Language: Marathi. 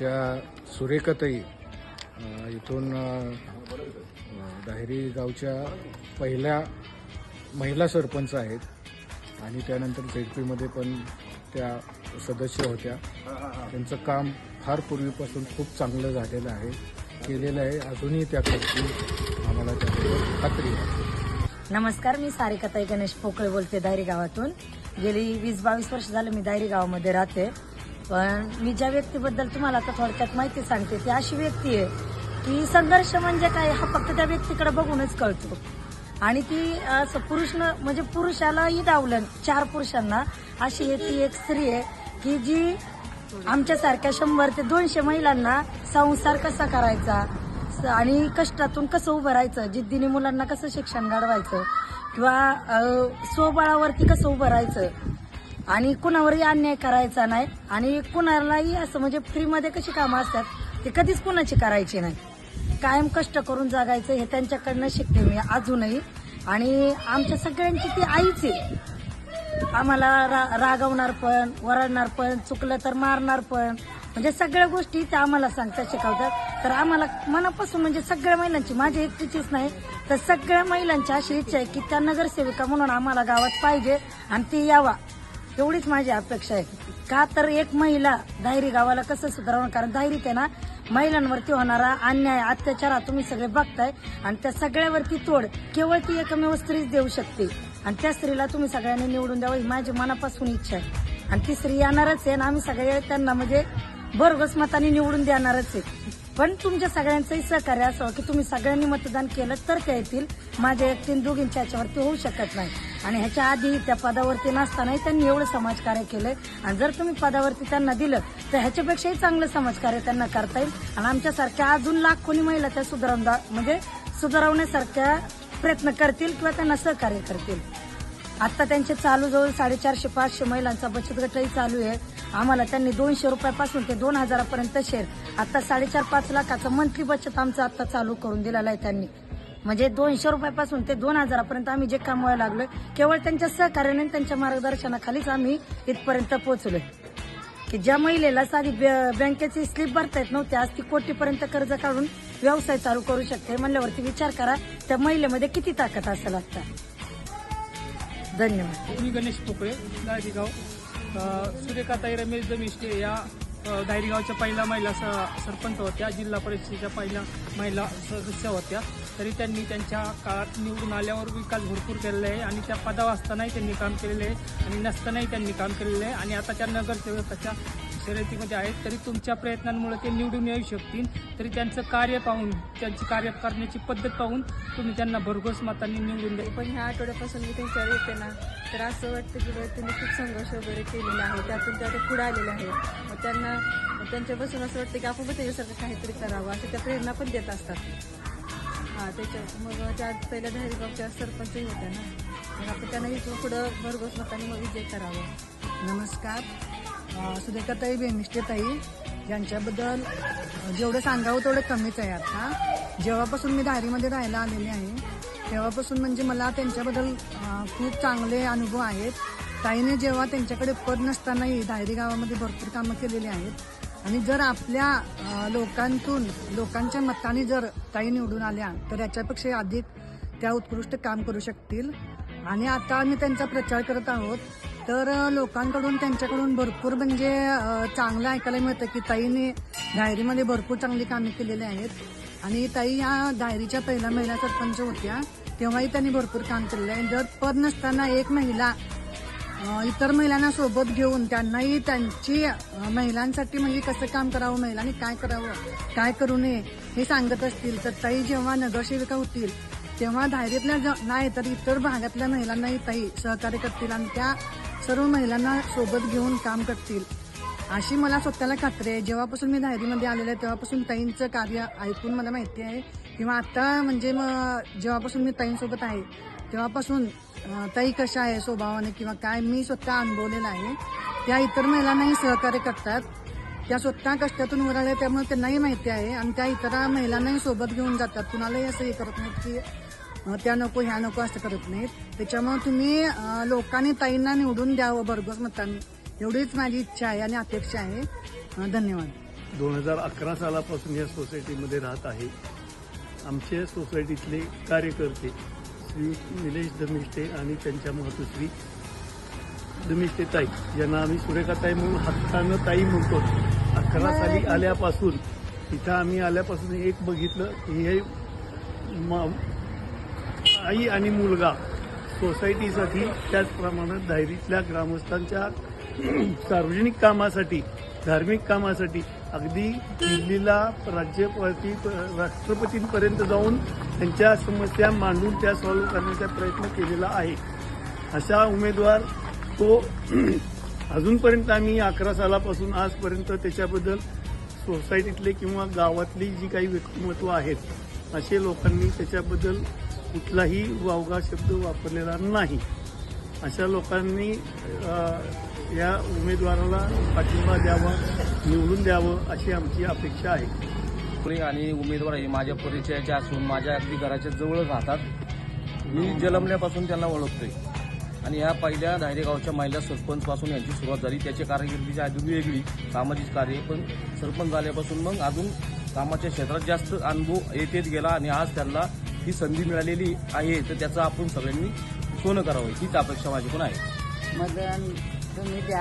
आमच्या सुरेखाताई इथून दाहेरी गावच्या पहिल्या महिला सरपंच आहेत. आणि त्यानंतर झेडपीमध्ये पण त्या सदस्य होत्या. त्यांचं काम फार पूर्वीपासून खूप चांगलं झालेलं आहे केलेलं आहे. अजूनही त्या आम्हाला त्याबद्दल खात्री आहे. नमस्कार मी सारिकाताई गणेश पोकळे बोलते दायरी गावातून. गेली वीस बावीस वर्ष झालं मी दायरी गावामध्ये राहते. पण मी ज्या व्यक्तीबद्दल तुम्हाला आता थोडक्यात माहिती सांगते ती अशी व्यक्ती आहे की संघर्ष म्हणजे काय हा फक्त त्या व्यक्तीकडे बघूनच कळतो. आणि ती असं पुरुष म्हणजे पुरुषालाही डावलं चार पुरुषांना. अशी आहे ती एक स्त्री आहे की जी आमच्यासारख्या शंभर ते दोनशे महिलांना संसार कसा करायचा स- आणि कष्टातून कसं उभं राहायचं जिद्दीने मुलांना कसं शिक्षण घडवायचं किंवा स्वबळावरती कसं उभं राहायचं आणि कुणावरही अन्याय करायचा नाही आणि कुणालाही असं म्हणजे फ्रीमध्ये कशी कामं असतात ते कधीच कुणाची करायची नाही. कायम कष्ट करून जगायचं हे त्यांच्याकडनं शिकते मी अजूनही. आणि आमच्या सगळ्यांची ती आईच आहे. आम्हाला रा रागवणार पण वरडणार पण चुकलं तर मारणार पण. म्हणजे सगळ्या गोष्टी त्या आम्हाला सांगतात शिकवतात. तर आम्हाला मनापासून म्हणजे सगळ्या महिलांची माझी एकटीचीच नाही तर सगळ्या महिलांची अशी इच्छा आहे की त्या नगरसेविका म्हणून आम्हाला गावात पाहिजे आणि ती यावा. एवढीच माझी अपेक्षा आहे. का तर एक महिला दायरी गावाला कसं सुधारवणार कारण दायरीत आहे ना महिलांवरती होणारा अन्याय अत्याचार हा तुम्ही सगळे बघताय आणि त्या सगळ्यावरती तोड केवळ ती एकमेव स्त्रीच देऊ शकते. आणि त्या स्त्रीला तुम्ही सगळ्यांनी निवडून द्यावं ही माझी मनापासून इच्छा आहे. आणि ती स्त्री येणारच आहे आणि आम्ही सगळे त्यांना म्हणजे भरघोस मताने निवडून देणारच आहे. पण तुमच्या सगळ्यांचंही सहकार्य असावं की तुम्ही सगळ्यांनी मतदान केलं तर त्या येतील. माझ्या एकटीन दोघींच्या याच्यावरती होऊ शकत नाही. आणि ह्याच्या आधी त्या पदावरती नसतानाही त्यांनी एवढं समाजकार्य केलंय. आणि जर तुम्ही पदावरती त्यांना दिलं तर ह्याच्यापेक्षाही चांगलं समाजकार्य त्यांना करता येईल. आणि आमच्यासारख्या अजून लाखोनी महिला त्या सुधारवून म्हणजे सुधारवण्यासारख्या प्रयत्न करतील किंवा त्यांना सहकार्य करतील. आता त्यांचे चालू जवळ साडेचारशे पाचशे महिलांचा बचत गटही चालू आहे. आम्हाला त्यांनी दोनशे रुपयापासून ते दोन हजारापर्यंत शेअर आता साडेचार पाच लाखाचं मंथली बचत आमचं आता चालू करून दिलेलं आहे त्यांनी. म्हणजे दोनशे रुपयापासून ते दोन हजारापर्यंत आम्ही जे कमवायला लागलोय केवळ त्यांच्या सहकार्याने त्यांच्या मार्गदर्शनाखालीच आम्ही इथपर्यंत पोहोचलोय. की ज्या महिलेला साधी बँकेची स्लिप भरता येत नव्हती आज ती कोटीपर्यंत कर्ज काढून व्यवसाय चालू करू शकते. म्हणल्यावरती विचार करा त्या महिलेमध्ये किती ताकद असेल आता धन्यवाद. मी गणेश पोकळे दायरीगाव सूर्यकाताई रमेश दमिष्टे या अ, पहिल्या महिला स- सरपंच होत्या जिल्हा परिषदेच्या पहिल्या महिला सदस्य होत्या. तरी त्यांनी त्यांच्या काळात निवडून आल्यावर विकास भरपूर केलेला आहे आणि त्या पदावर असतानाही त्यांनी काम केलेलं आहे आणि नसतानाही त्यांनी काम केलेलं आहे. आणि आता त्या नगरसेवकाच्या शर्यतीमध्ये आहेत तरी तुमच्या प्रयत्नांमुळे ते निवडून येऊ शकतील. तरी त्यांचं कार्य पाहून त्यांची कार्य करण्याची पद्धत पाहून तुम्ही त्यांना भरघोस मतांनी निवडून द्या. पण ह्या आठवड्यापासून मी त्यांच्यावर येते ना तर असं वाटतं की त्यांनी खूप संघर्ष वगैरे केलेला आहे त्यातून त्या ते पुढे आलेले आहेत. मग त्यांना त्यांच्यापासून असं वाटतं की आपण पण त्याच्यासारखं काहीतरी करावं असं त्या प्रेरणा पण देत असतात. हां त्याच्या मग त्या पहिल्या दहेगावच्या सरपंचही होत्या ना मग आपण त्यांना इथून पुढं भरघोस मताने मग विजय करावं. नमस्कार. सुरेखाताई बेमिष्टेताई यांच्याबद्दल जेवढं सांगावं तेवढं कमीच आहे आता. जेव्हापासून मी दारीमध्ये राहायला आलेले आहे तेव्हापासून म्हणजे मला त्यांच्याबद्दल खूप चांगले अनुभव आहेत. ताईने जेव्हा त्यांच्याकडे पद नसतानाही दायरी गावामध्ये भरपूर कामं केलेली आहेत. आणि जर आपल्या लोकांतून लोकांच्या मताने जर ताई निवडून आल्या तर याच्यापेक्षा अधिक त्या उत्कृष्ट काम करू शकतील. आणि आता आम्ही त्यांचा प्रचार करत आहोत. तर लोकांकडून त्यांच्याकडून भरपूर म्हणजे चांगलं ऐकायला मिळतं की ताईने डायरीमध्ये भरपूर चांगली कामे केलेली आहेत. आणि ताई या डायरीच्या पहिल्या महिला सरपंच होत्या तेव्हाही त्यांनी भरपूर काम केलेलं आहे. जर पद नसताना एक महिला इतर महिलांना सोबत घेऊन त्यांनाही त्यांची महिलांसाठी म्हणजे कसं काम करावं महिलांनी काय करावं काय करू नये हे सांगत असतील तर ताई जेव्हा नगरसेविका होतील तेव्हा धायरीतल्या ज- नाही तर इतर भागातल्या महिलांनाही ताई सहकार्य करतील. आणि त्या सर्व महिलांना सोबत घेऊन काम करतील. अशी मला स्वतःला खात्री आहे. जेव्हापासून मी धायरीमध्ये आलेलं आहे तेव्हापासून ताईंचं कार्य ऐकून मला माहिती आहे. किंवा आत्ता म्हणजे मग जेव्हापासून मी ताईंसोबत आहे तेव्हापासून ताई कशा आहे स्वभावाने किंवा काय मी स्वतः अनुभवलेलं आहे. त्या इतर महिलांनाही सहकार्य करतात. त्या स्वतः कष्टातून वर त्यामुळे त्यांनाही माहिती आहे. आणि त्या इतर महिलांनाही सोबत घेऊन जातात. कुणालाही असं हे करत नाहीत की त्या नको ह्या नको असं करत नाहीत. त्याच्यामुळे तुम्ही लोकांनी ताईंना निवडून द्यावं भरघोस मतांनी एवढीच माझी इच्छा आहे आणि अपेक्षा आहे. धन्यवाद. दोन हजार अकरा सालापासून या सोसायटीमध्ये राहत आहे. आमच्या सोसायटीतले कार्यकर्ते श्री निलेश धमिष्टे आणि त्यांच्या मातोश्री धमिष्टे ताई. यांना आम्ही सुरेखा ताई म्हणून हक्कानं ताई म्हणतो. अकरा साली आल्यापासून इथं आम्ही आल्यापासून एक बघितलं की हे आई आणि मुलगा सोसायटीसाठी त्याचप्रमाणे धायरीतल्या ग्रामस्थांच्या सार्वजनिक कामासाठी धार्मिक कामासाठी अगदी दिल्लीला राज्यपती राष्ट्रपतींपर्यंत जाऊन त्यांच्या समस्या मांडून त्या सॉल्व्ह करण्याचा प्रयत्न केलेला आहे. अशा उमेदवार तो अजूनपर्यंत आम्ही अकरा सालापासून आजपर्यंत त्याच्याबद्दल सोसायटीतले किंवा गावातली जी काही व्यक्तिमत्व आहेत असे लोकांनी त्याच्याबद्दल कुठलाही वावगा शब्द वापरलेला नाही. अशा लोकांनी या उमेदवाराला पाठिंबा द्यावा निवडून द्यावं अशी आमची अपेक्षा आहे. आणि उमेदवार हे माझ्या परिचयाचे असून माझ्या अगदी घराच्या जवळ राहतात. मी जन्मल्यापासून त्यांना ओळखतोय. आणि ह्या पहिल्या धायरेगावच्या महिला सरपंचपासून यांची सुरुवात झाली. त्याची कारकिर्दीची अजून वेगळी सामाजिक कार्य पण सरपंच झाल्यापासून मग अजून कामाच्या क्षेत्रात जास्त अनुभव येतेच येत गेला आणि आज त्यांना ही संधी मिळालेली आहे तर त्याचं आपण सगळ्यांनी सोनं करावं हीच अपेक्षा माझी पण आहे. मतदान तुम्ही द्या.